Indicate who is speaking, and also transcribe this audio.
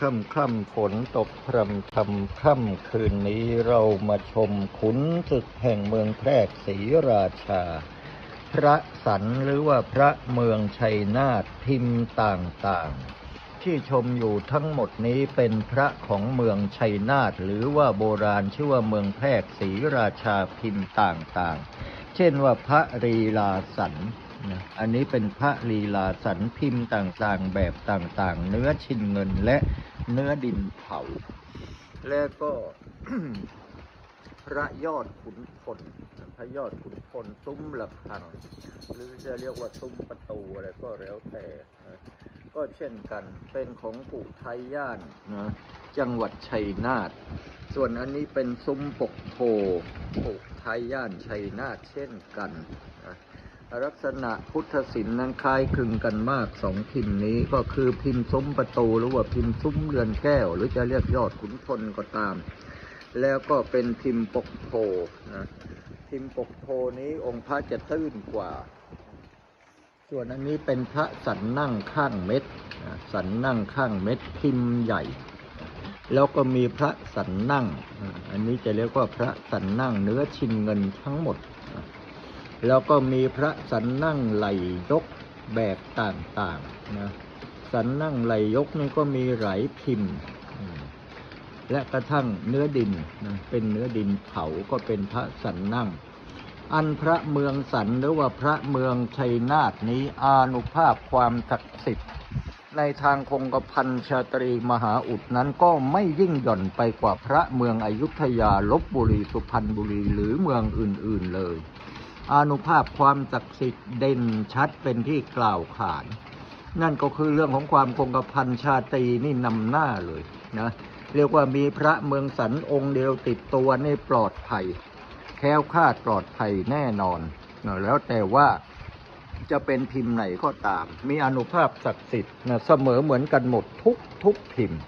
Speaker 1: ค่ำค่ำฝนตกพรำทำค่ำคืนนี้เรามาชมขุนศึกแห่งเมืองแพรกศรีราชา พระสันหรือว่าพระเมืองชัยนาทพิมพ์ต่างๆ ที่ชมอยู่ทั้งหมดนี้เป็นพระของเมืองชัยนาทหรือว่าโบราณชื่อว่าเมืองแพรกศรีราชาพิมพ์ต่างๆ เช่นว่าพระลีลาสัน นะอันนี้เป็นพระลีลาสันพิมพ์ต่างๆ แบบต่างๆ เนื้อชิ้นเงินและเนื้อดินเผา และก็พระยอดขุนพลพระยอดขุนพลซุ้มระฆัง หรือจะเรียกว่าซุ้มประตูอะไรก็แล้วแต่ก็เช่นกันเป็นของปู่ไทยย่านนะจังหวัดชัยนาทส่วนอันนี้เป็นซุ้มปกโพปู่ไทยย่านชัยนาทเช่นกัน ลักษณะพุทธศิลป์นั้นคล้ายคลึงกันมากสองพิมพ์นี้ก็คือพิมพ์ซุ้มประตูหรือว่าพิมพ์ซุ้มเรือนแก้ว หรือจะเรียกยอดขุนพลก็ตาม แล้วก็เป็นพิมพ์ปกโพนะพิมพ์ปกโพนี้องค์พระจะตื้นกว่า ส่วนอันนี้เป็นพระสันนั่งข้างเม็ดสันนั่งข้างเม็ดพิมพ์ใหญ่ แล้วก็มีพระสันนั่ง อันนี้จะเรียกว่าพระสันนั่งเนื้อชินเงินทั้งหมดนะ แล้วก็มีพระสันนั่งไหลยกแบบต่างๆนะสันนั่งไหลยกนี่ก็มีไหลพิมพ์ และกระทั่งเนื้อดินนะเป็นเนื้อดินเผาก็เป็นพระสันนั่ง อันพระเมืองสันหรือว่าพระเมืองชัยนาทนี้อานุภาพความศักดิ์สิทธิ์ในทางคงกระพันชาตรีมหาอุดนั้นก็ไม่ยิ่งหย่อนไปกว่าพระเมืองอยุธยาลบบุรีสุพรรณบุรีหรือเมืองอื่นๆเลย อนุภาพความศักดิ์สิทธิ์เด่นชัดเป็นที่กล่าวขาน นั่นก็คือเรื่องของความคงกระพันชาตรีนี่นำหน้าเลยนะเรียกว่ามีพระเมืองสันองค์เดียวติดตัวในปลอดภัย แค้วคาดปลอดภัยแน่นอนนะแล้วแต่ว่าจะเป็นพิมพ์ไหนก็ตาม มีอนุภาพศักดิ์สิทธิ์นะเสมอเหมือนกันหมดทุกทุกพิมพ์